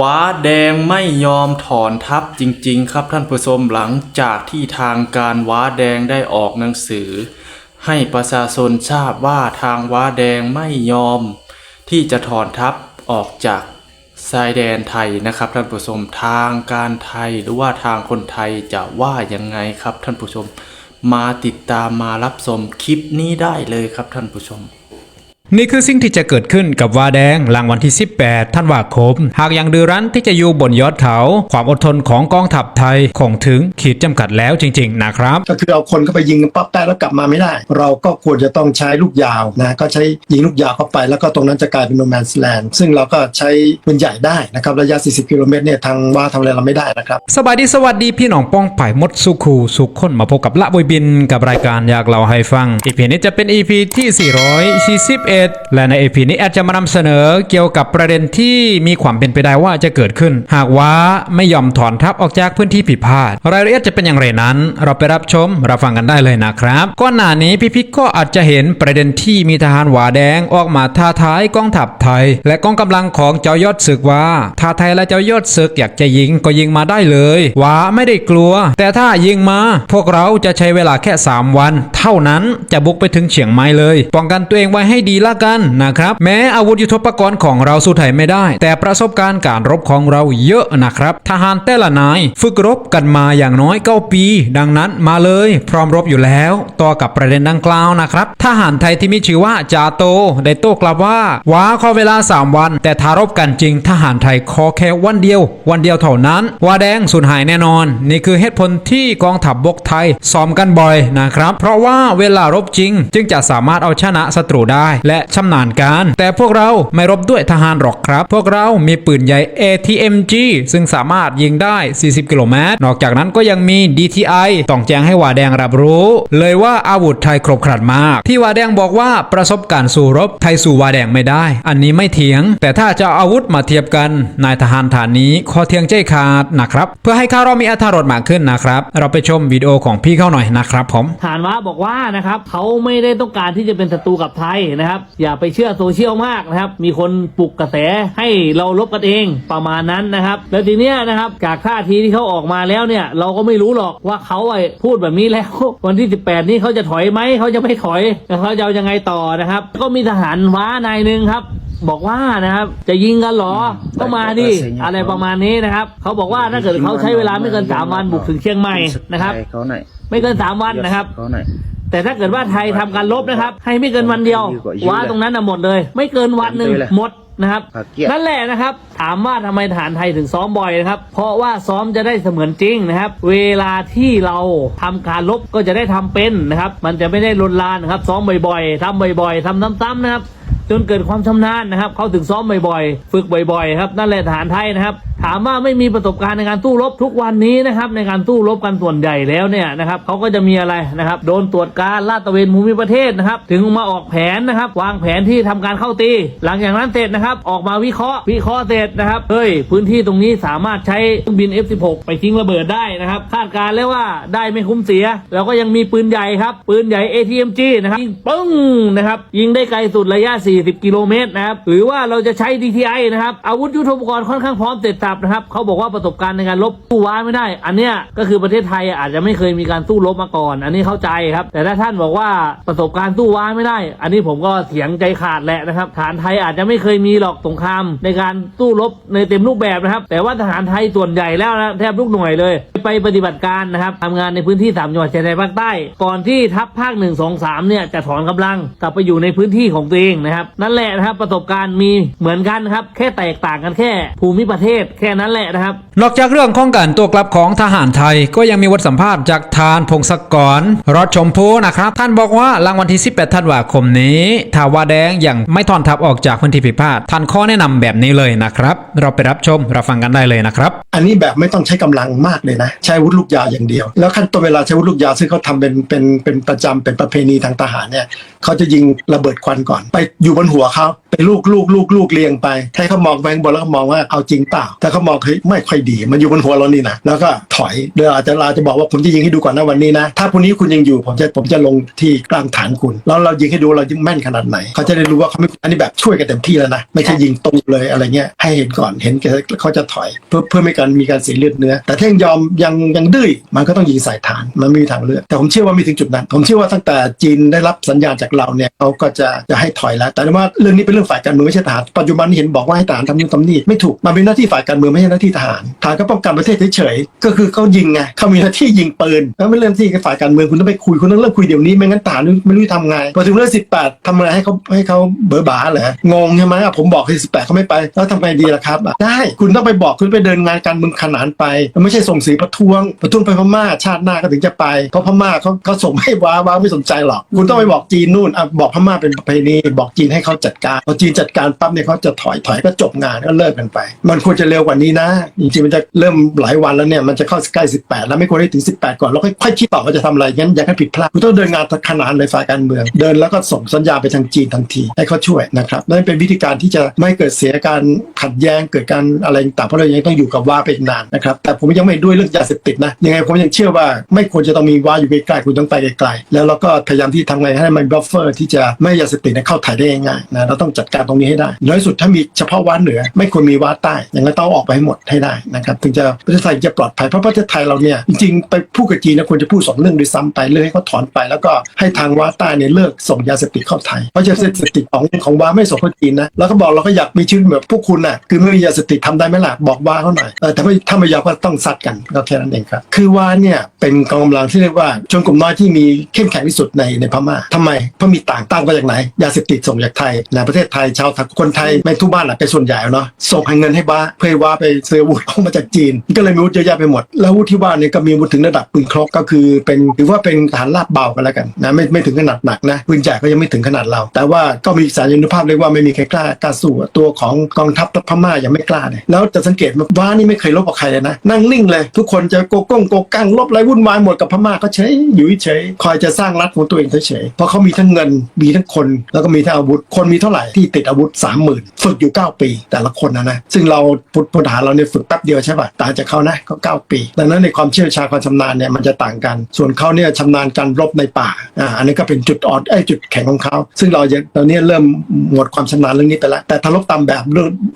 ว้าแดงไม่ยอมถอนทัพจริง ๆ ครับท่านผู้ชมหลังจากที่ทางการว้าแดงได้ออกหนังสือ ให้ประชาชนทราบว่าทางว้าแดงไม่ยอม ที่จะถอนทัพออกจากชายแดนไทยนะครับท่านผู้ชมทางการไทยหรือว่าทางคนไทยจะว่ายังไงครับท่านผู้ชม มาติดตามมารับชมคลิปนี้ได้เลยครับท่านผู้ชม นี่คือสิ่งที่จะเกิดขึ้นกับวาแดงหลังวันที่ 18 ธันวาคม หากยังดื้อรั้นที่จะอยู่บนยอดเขา ความอดทนของกองทัพไทยคงถึงขีดจำกัดแล้วจริง ๆ นะครับ ก็คือเอาคนเข้าไปยิงปั๊บแป๊บแล้วกลับมาไม่ได้ เราก็ควรจะต้องใช้ลูกยาวนะก็ใช้ยิงลูกยาวเข้าไปแล้วก็ตรงนั้นจะกลายเป็นโนแมนสแลนด์ซึ่งเราก็ใช้ปืนใหญ่ได้นะครับระยะ 40 กิโลเมตรเนี่ยทางว่าทำอะไรเราไม่ได้นะครับสบายดีสวัสดีพี่น้องป้องไผ่มดสุขูสุขคนมาพบกับละบอยบิน กับรายการอยากเล่าให้ฟัง EP นี้จะเป็น EP ที่441และใน EP นี้แอดจะมานำเสนอเกี่ยวกับประเด็นที่มีความเป็นไปได้ว่าจะเกิดขึ้น หากว่าไม่ยอมถอนทัพออกจากพื้นที่ผิดพลาด รายละเอียดจะเป็นอย่างไรนั้น เราไปรับชมรับฟังกันได้เลยนะครับ ก่อนหน้านี้พี่พิกก็อาจจะเห็นประเด็นที่มีทหารหวาแดงออกมาท้าทายกองทัพไทย และกองกำลังของเจ้ายอดศึกว่าถ้าไทยและเจ้ายอดศึกอยากจะยิงก็ยิงมาได้เลยหวาไม่ได้กลัว แต่ถ้ายิงมา พวกเราจะใช้เวลาแค่ 3 วัน เท่านั้นจะบุกไปถึงเฉียงใหม่เลย ป้องกันตัวเองไว้ให้ดีละกันนะครับ แม้อาวุธยุทโธปกรณ์ของเราสู้ไทยไม่ได้ แต่ประสบการณ์การรบของเราเยอะนะครับ ทหารแต่ละนาย ฝึกรบกันมาอย่างน้อย9ปี ดังนั้นมาเลย พร้อมรบอยู่แล้ว ต่อกับประเด็นดังกล่าวนะครับทหารไทยที่มีชื่อว่าจาโตได้โต้กลับว่าว้าขอเวลา 3 วัน แต่ถ้ารบกันจริงทหารไทยขอแค่วันเดียว วันเดียวเท่านั้นว่าแดงสูญหายแน่นอน นี่คือเหตุผลที่กองทัพบบกไทยซ้อมกันบ่อยนะครับ เพราะว่าเวลารบจริง จึงจะสามารถเอาชนะศัตรูได้ และชำนาญการ แต่พวกเราไม่รบด้วยทหารหรอกครับ พวกเรามีปืนใหญ่ ATMG ซึ่งสามารถยิงได้ 40 กิโลเมตร นอกจากนั้นก็ยังมี DTI ต้องแจ้งให้วาแดงรับรู้ เลยว่าอาวุธไทยครบครันมาก ที่วาแดงบอกว่าประสบการณ์สู้รบไทยสู้วาแดงไม่ได้ อันนี้ไม่เถียง แต่ถ้าจะอาวุธมาเทียบกันนายทหารฐานนี้ขอเทียงใจขาดนะครับ เพื่อให้ข้าวเรามีอรรถรสมากขึ้นนะครับ เราไปชมวิดีโอของพี่เข้าหน่อยนะครับผมฐานว้าบอกว่านะครับเขาไม่ได้ต้องการที่จะเป็นศัตรูกับไทยนะครับอย่าไปเชื่อโซเชียลมากนะครับ มีคนปลุกกระแสให้เราลบกันเองประมาณนั้นนะครับ แล้วทีเนี้ยนะครับจากท่าทีที่เขาออกมาแล้วเนี่ย เราก็ไม่รู้หรอกว่าเขาไอ้พูดแบบนี้แล้ว วันที่ 18 นี้เขาจะถอยไหมเขาจะไม่ถอยแล้วเขาจะเอายังไงต่อนะครับ ก็มีทหารว้านายหนึ่งครับบอกว่านะครับจะยิงกันหรอก็มาดิอะไรประมาณนี้นะครับเขาบอกว่าถ้าเกิดเขาใช้เวลาไม่เกินสามวันบุกถึงเชียงใหม่นะครับไม่เกินสามวันนะครับ แต่ถ้าเกิดว่าไทยทำการลบนะครับ ให้ไม่เกินวันเดียวยืดกว่ายืดว้าตรงนั้นน่ะหมดเลย ไม่เกินวันหนึ่งจำได้เลยหมดนะครับผักเกียรตินั่นแหละนะครับ ถามว่าทำไมทหารไทยถึงซ้อมบ่อยนะครับ เพราะว่าซ้อมจะได้เสมือนจริงนะครับ เวลาที่เราทำการลบก็จะได้ทำเป็นนะครับ มันจะไม่ได้ลนลานนะครับ ซ้อมบ่อยๆทำบ่อยๆทำซ้ำๆนะครับ จนเกิดความชำนาญนะครับ เขาถึงซ้อมบ่อยๆ ฝึกบ่อยๆ ครับ นั่นแหละทหารไทยนะครับถามว่าไม่มีประสบการณ์ในการสู้รบทุกวันนี้นะครับในการสู้รบกันส่วนใหญ่แล้วเนี่ยนะครับเขาก็จะมีอะไรนะครับโดนตรวจการลาดตระเวนภูมิประเทศนะครับถึงมาออกแผนนะครับวางแผนที่ทำการเข้าตี หลังจากนั้นเสร็จนะครับออกมาวิเคราะห์วิเคราะห์เสร็จนะครับเฮ้ยพื้นที่ตรงนี้สามารถใช้เครื่องบิน F16 ไปทิ้งระเบิดได้นะครับคาดการณ์แล้วว่าได้ไม่คุ้มเสีย แล้วก็ยังมีปืนใหญ่ครับปืนใหญ่ ATMG นะครับยิงปึ้งนะครับยิงได้ไกลสุดระยะ 40 กิโลเมตรนะครับหรือว่าเราจะใช้ DTI นะครับอาวุธยุทโธปกรณ์ค่อนข้างพร้อมเสร็จสับนะครับเขาบอกว่าประสบการณ์ในการลบสู้ว้าไม่ได้ อันเนี้ยก็คือประเทศไทยอาจจะไม่เคยมีการสู้รบมาก่อน อันนี้เข้าใจครับ แต่ถ้าท่านบอกว่าประสบการณ์สู้ว้าไม่ได้ อันนี้ผมก็เถียงใจขาดแหละนะครับฐานไทยอาจจะไม่เคยมีหรอกสงครามในการสู้รบในเต็มรูปแบบนะครับ แต่ว่าทหารไทยส่วนใหญ่แล้วนะแทบทุกหน่วยเลย ไปปฏิบัติการนะครับทำงานในพื้นที่สามจังหวัดชายแดนภาคใต้ ก่อนที่ทัพภาคหนึ่งสองสามเนี่ยจะถอนกำลังกลับไปอยู่ในพื้นที่ของตัวเองนะครับ นั่นแหละนะครับประสบการณ์มีเหมือนกันนะครับแค่แตกต่างกันแค่ภูมิประเทศแค่นั้นแหละนะครับ นอกจากเรื่องของการตัวกลับของทหารไทย ก็ยังมีบทสัมภาษณ์จากทานพงศกรรอดชมพูนะครับ ท่านบอกว่าหลังวันที่ 18 ธันวาคมนี้ทาวาแดงยังไม่ถอนทัพออกจากพื้นที่ผิดพลาดท่านข้อแนะนำแบบนี้เลยนะครับ เราไปรับชมรับฟังกันได้เลยนะครับ อันนี้แบบไม่ต้องใช้กำลังมากเลยนะ ใช้อาวุธลูกยาวอย่างเดียว แล้วขั้นตอนเวลาใช้อาวุธลูกยาวซึ่งเขาทำเป็นเป็นเป็นประจำเป็นประเพณีทางทหารเนี่ยเขาจะยิงระเบิดควันก่อน ไปอยู่บนหัวเขาเป็นลูกลูกลูกลูกเรียงไปให้เขามองไปข้างบนแล้วก็มองว่าเอาจริงเปล่าแต่เขามองเฮ้ยไม่ค่อยดีมันอยู่บนหัวเรานี่นะแล้วก็ถอยเดี๋ยวอาจจะเราจะบอกว่าผมจะยิงให้ดูก่อนนะวันนี้นะถ้าพรุ่งนี้คุณยังอยู่ผมจะผมจะลงที่กลางฐานคุณแล้วเรายิงให้ดูเรายิงแม่นขนาดไหน เขาจะได้รู้ว่าเขาไม่อันนี้แบบช่วยกันเต็มที่แล้วนะไม่ใช่ยิงตรงเลยอะไรเงี้ยให้เห็นก่อนเห็นเขาจะถอย เพื่อเพื่อไม่การมีการเสียเลือดเนื้อ แต่ถ้ายังยอมยังยังดื้อมันก็ต้องยิงใส่ฐานมันไม่มีทางเลือกแต่ผมเชื่อว่าไม่ถึงจุดนั้น ผมเชื่อว่าตั้งแต่จีนได้รับสัญญาณจากเราเนี่ยเขาก็จะจะให้ถอยแล้ว แต่ว่าเรื่องนี้เป็นเรื่องฝ่ายการเมืองไม่ใช่ทหารปัจจุบันเห็นบอกว่าให้ทหารทำนู่นทำนี่ไม่ถูกมันเป็นหน้าที่ฝ่ายการเมืองไม่ใช่หน้าที่ทหารทหารก็ป้องกันประเทศเฉยๆก็คือเขายิงไงเขามีหน้าที่ยิงปืนแล้วไม่เรื่องที่ฝ่ายการเมืองคุณต้องไปคุยคุณต้องเริ่มคุยเดี๋ยวนี้ไม่งั้นทหารไม่รู้จะทำไงพอถึงเรื่องสิบแปดทำไงให้เขาให้เขาเบอร์บาเหรองงใช่ไหมอะผมบอกให้สิบแปดเขาไม่ไป แล้วทำไงดีล่ะครับได้คุณต้องไปบอกคุณไปเดินงานการเมืองขนานไปไม่ใช่ส่งสีประท้วง ประท้วงไปพม่าชาติหน้าก็ถึงจะไปเพราะพม่าเขาเขาส่งให้ว้าว้าไม่สนใจหรอก คุณต้องไปบอกจีนนู่นอะบอกพม่าเป็นประเพณีบอกจีนให้เขาจัดการพอจีนจัดการปั๊บเนี่ยเขาจะถอยถอยก็จบงานก็เลิกกันไป มันควรจะเร็วกว่านี้นะ จริงๆมันจะเริ่มหลายวันแล้วเนี่ยมันจะเข้าใกล้ 18 แล้วไม่ควรให้ถึง 18 ก่อนแล้วค่อยๆคิดต่อว่าจะทำอะไรงั้นอย่าให้ผิดพลาดคุณต้องเดินงานขนานเลยฝ่ายการเมือง เดินแล้วก็ส่งสัญญาไปทางจีนทันทีให้เขาช่วยนะครับนั่นเป็นวิธีการที่จะไม่เกิดเสียการขัดแย้งเกิดการอะไรต่างเพราะเรายังต้องอยู่กับว่าไปกนานนะครับแต่ผมยังไม่ด้วยเรื่องยาเสพติดนะยังไงผมยังเชื่อว่าไม่ควรจะต้องมีว่าอยู่ใกล้ๆคุณต้องไปไกลๆแล้วเราก็พยายามที่ทำไงให้มันบัฟเฟอร์ที่จะไม่ยาเสพติดเข้าถ่ายได้ง่ายๆนะเราต้องจัดการตรงนี้ให้ได้น้อยสุดถ้ามีเฉพาะว่าเหนือไม่ควรมีว่าใต้อย่างนั้นต้องออกไปให้หมดให้ได้นะครับถึงจะประเทศไทยจะปลอดภัยเพราะประเทศไทยเราเนี่ยจริงๆไปพูดกับจีนนะควรจะพูดสองเรื่องด้วยซ้ำไปเรื่องให้เขาถอนไป แล้วก็ให้ทางว่าใต้เนี่ยเลิกส่งยาเสพติดเข้าไทยเพราะยาเสพติดของของว่าไม่ส่งเข้าจีนนะแล้วก็บอกเราก็อยากมีชีวิตแบบพวกคุณน่ะคือไม่มียาเสพติดทำได้ไหมล่ะบอกว่าเขาหน่อยเออแต่ไม่ถ้าไม่ยอมก็ต้องซัดกันก็แค่นั้นเองครับคือว่าเนี่ยเป็นกองกำลังที่เรียกว่าชนกลุ่มน้อยที่มีเข้มแข็งที่สุดในในพม่าทำไมเพราะมีต่างต่างมาจากไหน ยาเสพติดส่งจากไทยนะประเทศไทยชาวคนไทยไม่ทุกบ้านแหละเป็นส่วนใหญ่เนาะส่งให้เงินให้บ้าเพื่อให้ว่าไปซื้ออาวุธเข้ามาจากจีน ก็เลยมีอาวุธเยอะแยะไปหมด แล้วอาวุธที่ว่าเนี่ยก็มีอาวุธถึงระดับปืนครกก็คือเป็นถือว่าเป็นฐานลาบเบากันแล้วกันนะไม่ไม่ถึงขนาดหนักนะปืนใหญ่ก็ยังไม่ถึงขนาดเรา แต่ว่าก็มีสารยุทธภาพเรียกว่าไม่มีใครกล้ากล้าสู้ตัวของกองทัพพม่ายังไม่กล้าเลยแล้วจะสังเกตว่านี่ไม่เคยลบกับใครเลยนะ นั่งนิ่งเลย ทุกคนจะโกก้งโกกังลบไรวุ่นวายหมดกับพม่าก็เฉยอยู่เฉยคอยจะสร้างรัฐของตัวเองเฉยเพราะเขามีทั้งเงินมีทั้งคน แล้วก็มีทั้งอาวุธคนมีเท่าไหร่ที่ติดอาวุธสามหมื่นฝึกอยู่ 9 ปี แต่ละคนนะนะซึ่งเราพุทธพลทหารเราเนี่ยฝึกแป๊บเดียวใช่ป่ะต่างจากเขานะก็9ปี ดังนั้นในความเชี่ยวชาญความชำนาญเนี่ยมันจะต่างกัน ส่วนเขาเนี่ยชำนาญการรบในป่าอ่าอันนี้ก็เป็นจุดอ่อนไอ้จุดแข็งของเขา ซึ่งเราจะตอนนี้เริ่มหมดความชำนาญเรื่องนี้ไปแล้ว แต่ถ้ารบตามแบบ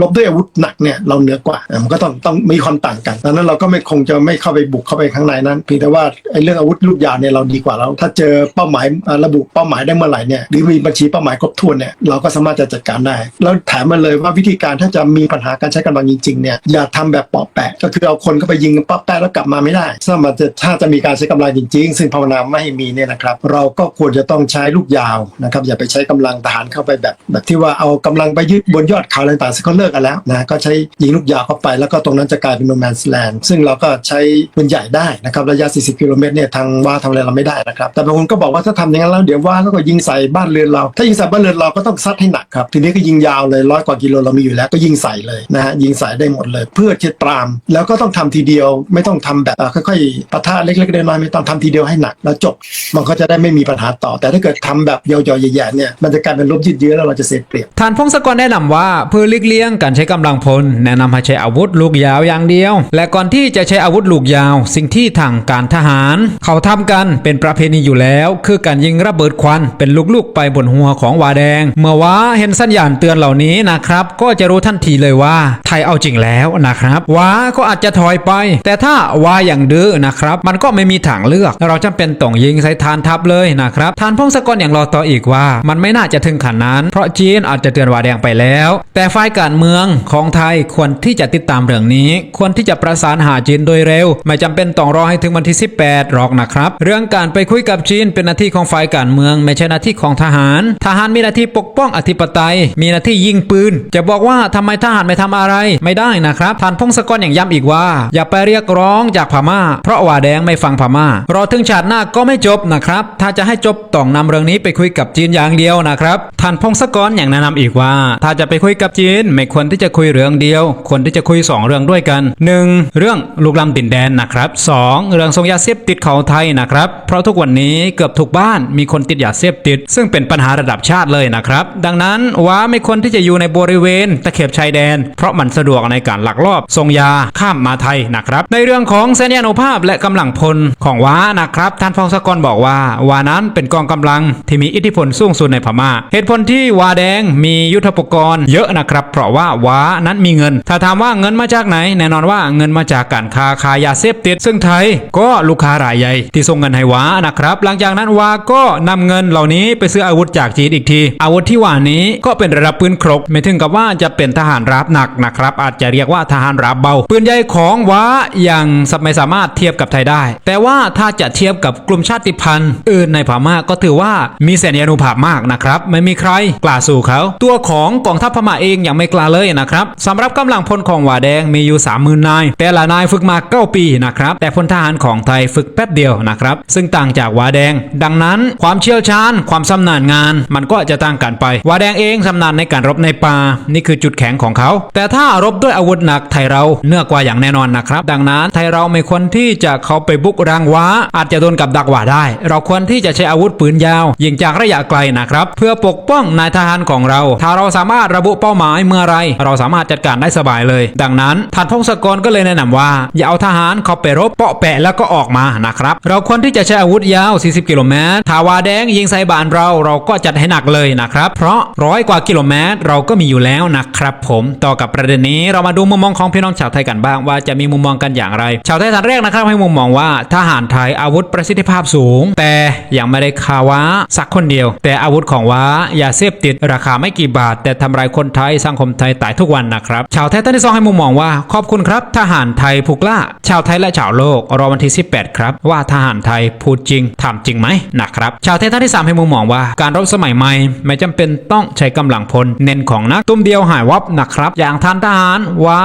รบด้วยอาวุธหนักเนี่ยเราเหนือกว่ามันก็ต้องต้องมีความต่างกันดังนั้นเราก็ไม่คงจะไม่เข้าไปบุกเข้าไปข้างในนั้นเพียงแต่ว่าไอ้เรื่องอาวุธลูกยาวเนี่ยเราดีกว่าแล้วถ้าเจอเป้าหมายระบุเป้าหมายได้เมื่อไหร่เนี่ยหรือมีบัญชีเป้าหมายครบถ้วนเนี่ยเราก็สามารถจะจัดการได้ แล้วแถมมาเลยว่าวิธีการถ้าจะมีปัญหาการใช้กำลังจริงๆเนี่ยอย่าทำแบบเปาะแปะ ก็คือเอาคนเข้าไปยิงปั๊บแปะแล้วกลับมาไม่ได้ถ้ามันจะถ้าจะมีการใช้กำลังจริง ๆ ซึ่งภาวนาไม่ให้มีเนี่ยนะครับ เราก็ควรจะต้องใช้ลูกยาวนะครับอย่าไปใช้กำลังทหารเข้าไปแบบแบบที่ว่าเอากำลังไปยึดบนยอดเขาอะไรต่างๆซึ่งเขาเลิกกันแล้วนะก็ใช้ยิงลูกยาวเข้าไป แล้วก็ตรงนั้นจะกลายเป็นโนแมนสแลนด์ซึ่งเราก็ใช้ปืนใหญ่ได้นะครับระยะ 40 กิโลเมตรเนี่ยทางว่าทำอะไรเราไม่ได้นะครับแต่บางคนก็บอกว่าถ้าทำอย่างนั้นแล้วเดี๋ยวว่าก็ยิงใส่บ้านเรือนเรา ถ้ายิงใส่บ้านเรือนเราก็ต้องซัดให้หนักครับทีนี้ก็ยิงยาวเลยร้อยกว่ากิโลเรามีอยู่แล้วก็ยิงใส่เลยนะฮะยิงใส่ได้หมดเลย เพื่อจะตราม แล้วก็ต้องทำทีเดียวไม่ต้องทำแบบค่อยๆปะทะเล็กๆน้อยๆไม่ต้องทำทีเดียวให้หนักแล้วจบมันก็จะได้ไม่มีปัญหาต่อ แต่ถ้าเกิดทำแบบยาวๆใหญ่ๆเนี่ยมันจะกลายเป็นลบยืดเยื้อแล้วเราจะเสียเปรียบทานพงศกรแนะนำว่าเพื่อหลีกเลี่ยงการใช้กำลังพล แนะนำให้ใช้อาวุธลูกยาวอย่างเดียว และก่อนที่จะใช้อาวุธลูกยาว สิ่งที่ทางการทหาร เขาทำกันเป็นประเพณีอยู่แล้ว คือการยิงระเบิดควันเป็นลูกๆ ไปบนหัวของวาแดง เมื่อว่าเห็นสัญญาณเตือนเหล่านี้นะครับ ก็จะรู้ทันทีเลยว่าไทยเอาจริงแล้วนะครับว้าก็อาจจะถอยไป แต่ถ้าวาอย่างดื้อนะครับ มันก็ไม่มีทางเลือก เราจำเป็นต้องยิงใส่ฐานทัพเลยนะครับทานพงศกรอย่างรอต่ออีกว่า มันไม่น่าจะถึงขนาดนั้น เพราะจีนอาจจะเตือนวาแดงไปแล้ว แต่ฝ่ายการเมืองของไทยควรที่จะติดตามเรื่องนี้ ควรที่จะประสานหาจีนโดยเร็ว ไม่จำเป็นต้องรอให้ถึงวันที่ 18หรอกนะครับ เรื่องการไปคุยกับจีนเป็นหน้าที่ของฝ่ายการเมือง ไม่ใช่หน้าที่ของทหาร ทหารมีหน้าที่ปกป้องอธิปไตย มีหน้าที่ยิงปืน จะบอกว่าทำไมทหารไม่ทำอะไรไม่ได้นะครับท่านพงศกรอย่างย้ำอีกว่า อย่าไปเรียกร้องจากพม่า เพราะว่าแดงไม่ฟังพม่ารอถึงชาติหน้าก็ไม่จบนะครับ ถ้าจะให้จบต้องนำเรื่องนี้ไปคุยกับจีนอย่างเดียวนะครับท่านพงศกรอย่างแนะนำอีกว่า ถ้าจะไปคุยกับจีนไม่ควรที่จะคุยเรื่องเดียวควรที่จะคุยสองเรื่องด้วยกัน 1. เรื่องลูกลำดินแดนนะครับ 2. เรื่องส่งยาเสพติดเขาไทยนะครับ เพราะทุกวันนี้เกือบทุกบ้านมีคนติดยาเสพติด ซึ่งเป็นปัญหาระดับชาติเลยนะครับนะครับดังนั้นว้าไม่ควรที่จะอยู่ในบริเวณตะเข็บชายแดน เพราะมันสะดวกในการลักลอบส่งยาข้ามมาไทยนะครับในเรื่องของเสัญญาณุภาพและกำลังพลของว้านะครับท่านพงศกรบอกว่าวานั้นเป็นกองกำลังที่มีอิทธิพลสูงสุดในพม่า เหตุผลที่วาแดงมียุทธปกรณ์เยอะนะครับ เพราะว่าว้านั้นมีเงิน ถ้าถามว่าเงินมาจากไหน แน่นอนว่าเงินมาจากการค้าขายยาเสพติด ซึ่งไทยก็ลูกค้ารายใหญ่ที่ส่งเงินให้ว้านะครับ หลังจากนั้นว้าก็นำเงินเหล่านี้ไปซื้ออาวุธจากจีนอีกที อาวุธที่ว่านี้ก็เป็นระดับปืนครก ไม่ถึงกับว่าจะเป็นทหารราบหนักนะครับ อาจจะเรียกว่าทหารราบเบา ปืนใหญ่ของว้ายังไม่สามารถเทียบกับไทยได้ แต่ว่าถ้าจะเทียบกับกลุ่มชาติพันธุ์อื่นในพม่าก็ถือว่ามีแสนยานุภาพมากนะครับ ไม่มีใครกล้าสู้เขา ตัวของกองทัพพม่าเองยังไม่กล้าเลยนะครับสำหรับกำลังพลของวาแดงมีอยู่ 30,000นาย แต่ละนายฝึกมา 9 ปีนะครับ แต่พลทหารของไทยฝึกแป๊บเดียวนะครับ ซึ่งต่างจากวาแดง ดังนั้นความเชี่ยวชาญความชำนาญงาน มันก็จะต่างกันไปวาแดงเองชำนาญในการรบในป่านี่คือจุดแข็งของเขา แต่ถ้ารบด้วยอาวุธหนักไทยเราเนื้อกว่าอย่างแน่นอนนะครับ ดังนั้นไทยเราไม่ควรที่จะเข้าไปบุกรังว้า อาจจะโดนกับดักหว่าได้ เราควรที่จะใช้อาวุธปืนยาวยิงจากระยะไกลนะครับ เพื่อปกป้องนายทหารของเรา ถ้าเราสามารถระบุเป้าหมายเมื่อไร เราสามารถจัดการได้สบายเลย ดังนั้นท่านพงศกรก็เลยแนะนำว่า อย่าเอาทหารเข้าไปรบเปาะแปะแล้วก็ออกมานะครับเราควรที่จะใช้อาวุธยาว 40 กิโลเมตรถ้าวาแดงยิงใส่บ้านเราเราก็จัดให้หนักเลยนะครับ เพราะร้อยกว่ากิโลเมตรเราก็มีอยู่แล้วนะครับผมต่อกับประเด็นนี้เรามาดูมุมมองของพี่น้องชาวไทยกันบ้างว่าจะมีมุมมองกันอย่างไร ชาวไทยท่านแรกนะครับให้มุมมองว่าทหารไทยอาวุธประสิทธิภาพสูง แต่ยังไม่ได้คาว้าสักคนเดียว แต่อาวุธของว้ายาเสพติดราคาไม่กี่บาท แต่ทำลายคนไทยสังคมไทยตายทุกวันนะครับชาวไทยท่านที่สองให้มุมมองว่า ขอบคุณครับทหารไทยผูกล่าชาวไทยและชาวโลกรอวันที่ 18 ครับ ว่าทหารไทยพูดจริงทำจริงไหมนะครับชาวไทยท่านที่สามให้มุมมองว่า การรบสมัยใหม่ ไม่จำเป็นต้องใช้กำลังพล เน้นของนักตุ้มเดียวหายวับนะครับอย่างทานทหารว้า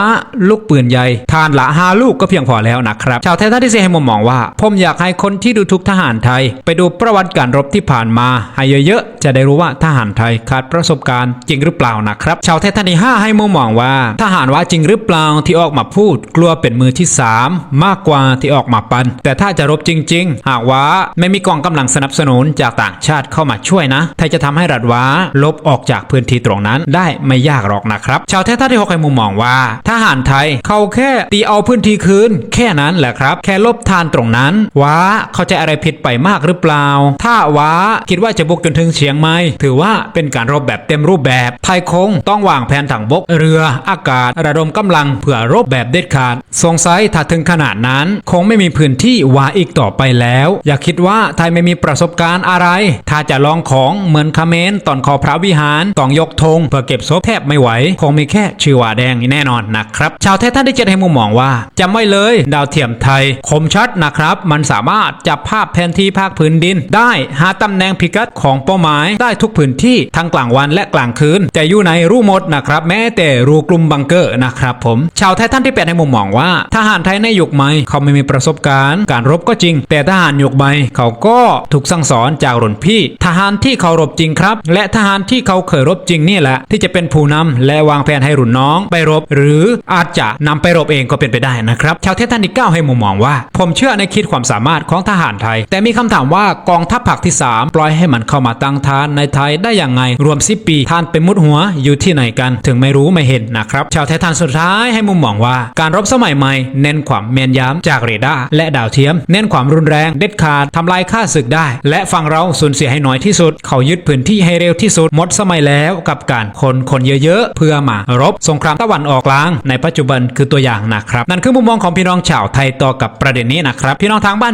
ลูกปืนใหญ่ ทานละห้าลูกก็เพียงพอแล้วนะครับ ชาวไทยท่านที่สี่ให้มุมมองว่า ผมอยากให้คนที่ดูทุกทหารไทย ไปดูประวัติการรบที่ผ่านมา ให้เยอะๆ จะได้รู้ว่าทหารไทยขาดประสบการณ์จริงหรือเปล่านะครับ ชาวไทยท่านที่ห้าให้มุมมองว่า ทหารว่าจริงหรือเปล่าที่ออกมาพูด กลัวเป็นมือที่สามมากกว่าที่ออกมาปัน แต่ถ้าจะรบจริง ๆ หากว่าไม่มีกองกำลังสนับสนุนจากต่างชาติเข้ามาช่วยนะ ไทยจะทำให้รัฐว้าลบออกจากพื้นที่ตรงนั้น ได้ไม่ยากหรอกนะครับ ชาวไทยท่านที่หกให้มุมมองว่าทหารไทยเขาแค่ตีเอาพื้นที่คืน แค่นั้นแหละครับ แค่ลบทานตรงนั้นว้าเข้าใจอะไรผิดไปมากหรือเปล่า ถ้าว้าคิดว่าจะบุกจนถึงเชียงใหม่ถือว่าเป็นการรบแบบเต็มรูปแบบ ไทยคงต้องวางแผนถังบกเรืออากาศ ระดมกำลังเพื่อรบแบบเด็ดขาด สงสัยถ้าถึงขนาดนั้น คงไม่มีพื้นที่ว้าอีกต่อไปแล้ว อย่าคิดว่าไทยไม่มีประสบการณ์อะไร ถ้าจะลองของเหมือนคาเขมนตอนขอพระวิหารต้องยกธงเพื่อเก็บศพแทบไม่ไหว คงมีแค่ชื่อว่าแดงนี่แน่นอนนะครับ ชาวไทยท่านที่เจ็ดให้มุมมองว่าจำไว้เลยดาวเทียมไทย คมชัดนะครับ มันสามารถจับภาพแผนที่ภาคพื้นดิน ได้หาตำแหน่งพิกัดของเป้าหมายได้ทุกพื้นที่ทั้งกลางวันและกลางคืนแต่อยู่ในรูหมดนะครับ แม้แต่รูกลุ่มบังเกอร์นะครับผม ชาวไทยท่านที่แปดให้มุมมองว่าทหารไทยในยุคใหม่เขาไม่มีประสบการณ์ การรบก็จริง แต่ทหารยุคใหม่เขาก็ถูกสั่งสอนจากรุ่นพี่ ทหารที่เขารบจริงครับ และทหารที่เขาเคยรบจริงนี่แหละ ที่จะเป็นผู้นำและวางแผนให้รุ่นน้อง ไปรบหรืออาจจะนำไปรบเองก็เป็นไปได้นะครับ ชาวเทศท่านที่เก้าให้มุมมองว่า ผมเชื่อในคิดความสามารถของทหารไทย แต่มีคำถามว่ากองทัพภาคที่ 3 ปล่อยให้มันเข้ามาตั้งฐานในไทยได้อย่างไง รวม 10 ปีท่านเป็นมุดหัวอยู่ที่ไหนกัน ถึงไม่รู้ไม่เห็นนะครับ ชาวไทยท่านสุดท้ายให้มุมมองว่า การรบสมัยใหม่ เน้นความแม่นยำจากเรดาร์และดาวเทียม เน้นความรุนแรงเด็ดขาดทำลายค่าศึกได้ และฝั่งเราสูญเสียให้น้อยที่สุด เขายึดพื้นที่ให้เร็วที่สุดหมดสมัยแล้วกับการคนคนเยอะๆเพื่อมารบสงครามตะวันออกกลาง ในปัจจุบันคือตัวอย่างนะครับ นั่นคือมุมมองของพี่น้องชาวไทยต่อกับประเด็นนี้นะครับ พี่น้องทางบ้าน